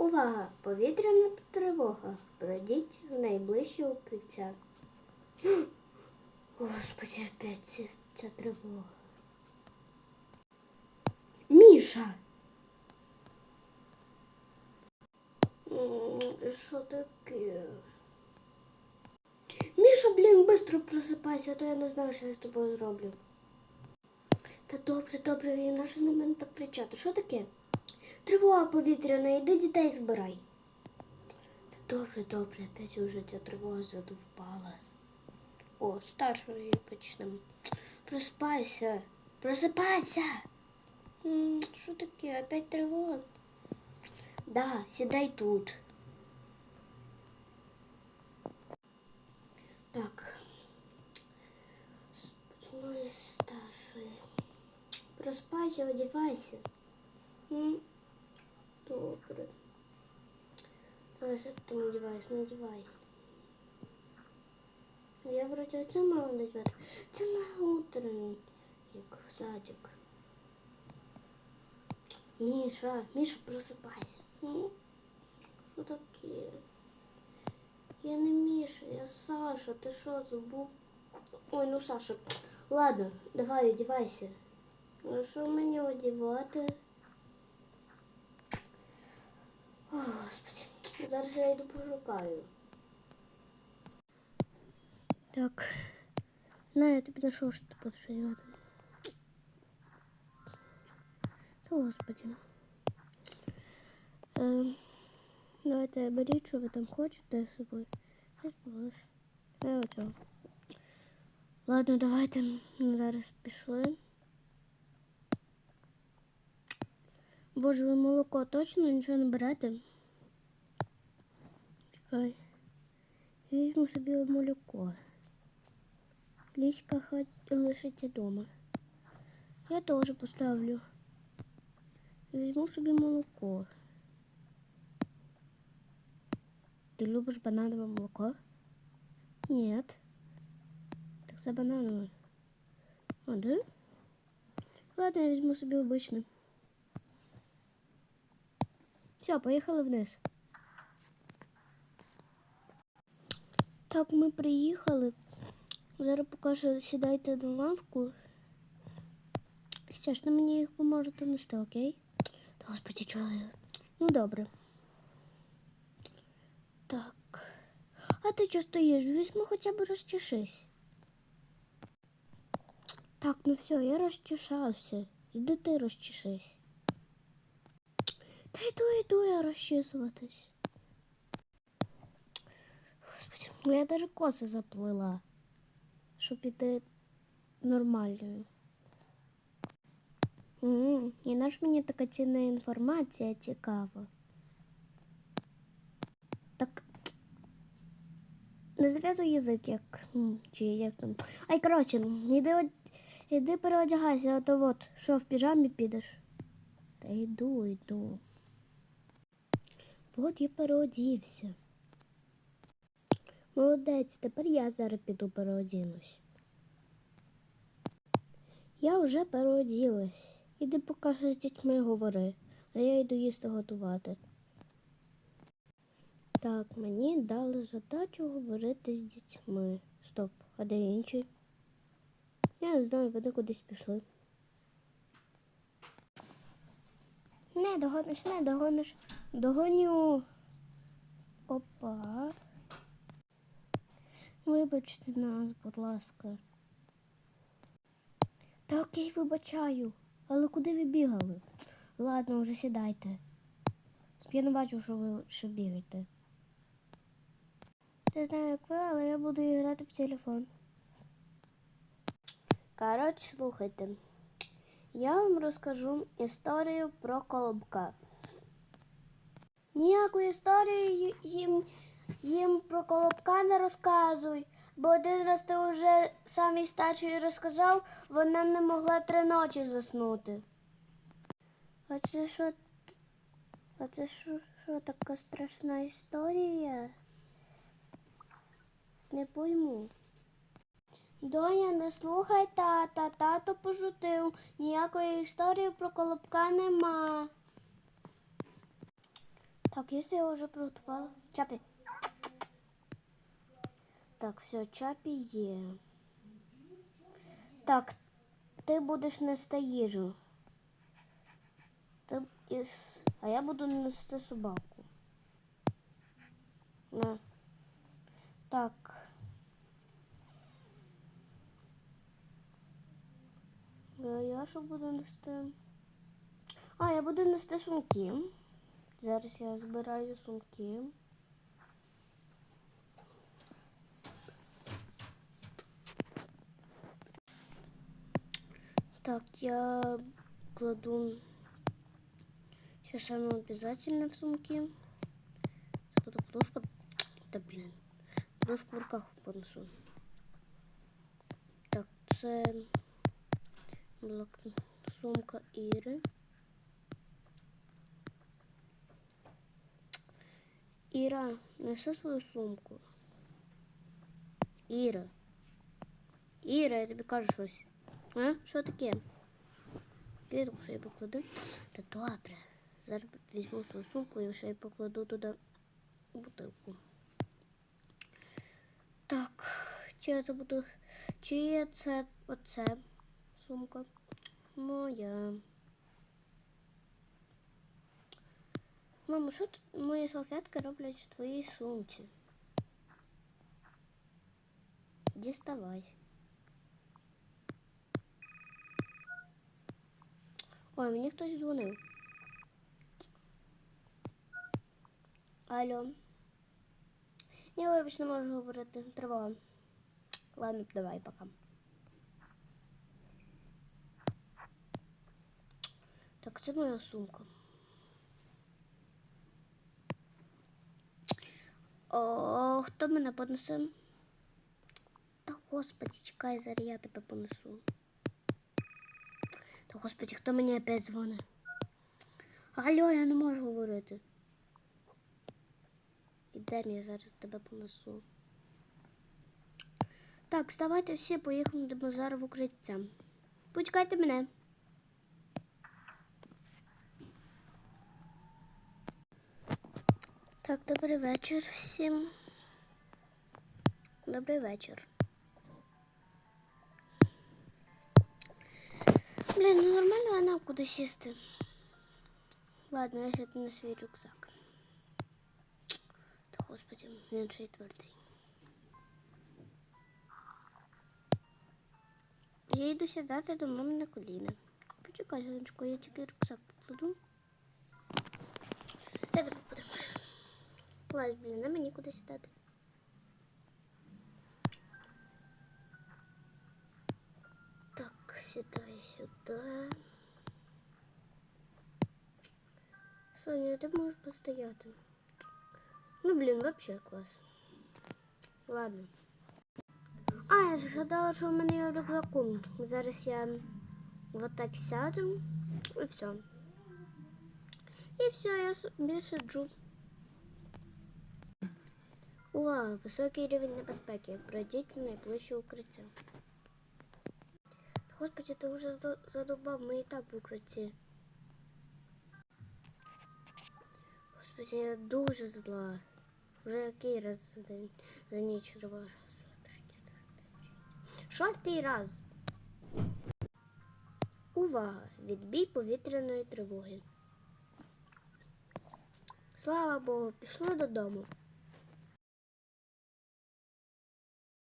Увага! Повітряна тривога. Пройдіть в найближче укриття. Господи, опять ця, ця тривога. Міша! Що таке? Міша, блін, швидко просипайся, а то я не знаю, що я з тобою зроблю. Та добре, добре, і на на мене так кричати? Що таке? Тривога повітряна, іди дітей збирай. Та добре, добре, опять уже ця тривога задовбала. О, старшою почнемо. Просипайся, просипайся. М, Що таке? Опять тривога? Да, сідай тут. Так. Почну із старшої. Проспайся, одівайся. А що ти там одіваєш? Надівай. Я вроді оце мала надівати. Це на утренник, в садик. Міша, Міша, просипайся. М? Що таке? Я не Міша, я Саша. Ти що забув? Ой, ну Саша. Ладно, давай одівайся. А що мені одівати? О, Господи, зараз я йду пошукаю. Так. На, я тобі нашов, що ти будеш одягати. Та, Господи. Ем, давайте беріть, що ви там хочете з собою. Я збулась. Я оцього. Ладно, давайте зараз пішли. Боже, ви молоко точно нічого не берете? Чекай. Я візьму собі молоко. Ліська хай лишиться вдома. Я теж поставлю. Візьму собі молоко. Ти любиш бананове молоко? Ні. Так це бананове. А, да? Ладно, я візьму собі обичне. Все, поїхали вниз. Так, ми приїхали. Зараз покажу, сідайте на лавку. Стяж, на мені їх поможете нести, окей? Господи, чого я? Ну добре. Так. А ти що стоїш? Візьми хоча б розчешись. Так, ну все, я розчешався. Іди ти розчешись. Та йду, йду я розчісуватись. Господи, ну я даже коси заплила, щоб іти нормальною. М, І на ж мені така цінна інформація цікава. Так. Не зв'язуй язик, як. Чи як там. Ай, коротше, іди, іди переодягайся, а то от, що в піжамі підеш. Та йду, йду. От я переодівся. Молодець, тепер я зараз піду переодінусь. Я вже переоділась. Іди поки що з дітьми говори, а я йду їсти готувати. Так, мені дали задачу говорити з дітьми. Стоп, а де інші? Я не знаю, вони кудись пішли. Не догониш, не догониш. Догоню. Опа. Вибачте нас, будь ласка. Та окей, вибачаю. Але куди ви бігали? Ладно, вже сідайте. Я не бачу, що ви ще бігаєте. Не знаю, як ви, але я буду грати в телефон. Коротше, слухайте. Я вам розкажу історію про колобка. Ніяку історію їм, їм про колобка не розказуй, бо один раз ти вже самій старшій розказав, вона не могла три ночі заснути. А це що? А це що, що така страшна історія? Не пойму. Доня, не слухай тата, тато пошутив. Ніякої історії про колобка нема. Так, если я уже приготувала. Чапі. Так, все, чапі є. Так, ти будеш нести їжу. Ти. А я буду нести собаку. На. Так. А я що буду нести? А, я буду нести сумки. Зараз я збираю сумки. Так, я кладу все самое обязательное в сумки. Це буде подушка. Да блин. Подушку в руках понесу. Так, це блок... сумка Іри. Іра, неси свою сумку. Іра. Іра, я тобі кажу щось. А? Що таке? Квітку ще й поклади. Та добре. Зараз візьму свою сумку і ще й покладу туди бутилку. Так, чи це буду. Чи це оце сумка? Моя. Мамо, що мої салфетки роблять в твоїй сумці? Діставай. Ой, мені хтось дзвонив. Алло. Ні, вибач, не можу говорити. Тривога. Ладно, давай, пока. Так, це моя сумка. О, хто мене понесе? Та господи, чекай, зараз я тебе понесу. Господи, хто мені опять дзвонить? Алло, я не можу говорити. Ідем, я зараз тебе понесу. Так, вставайте всі, поїхали зараз в укриття. Почекайте мене. Так, добрий вечір всім. Добрий вечір. Блін, ну нормально вона куди сісти. Ладно, я сяду на свій рюкзак. Та господи, він ще й твердий. Я йду сідати до мами на коліна. Почекай, Сонечко, я тільки рюкзак покладу. Я тебе потримаю. Клас, блін, а мені куди сідати? Так, сідай сюди. Соня, ти можеш постояти. Ну, блін, вообще клас. Ладно. А, я ж згадала, що в мене є рюкзаку. Зараз я вот так сяду і все. І все, я собі сиджу. Увага! Високий рівень небезпеки. Пройдіть в найближче укриття. Господи, ти вже задо- задовбав, ми і так в укритті. Господи, я дуже зла. Вже який раз за за ніч раз. Шостий раз. Увага! Відбій повітряної тривоги. Слава Богу, пішли додому.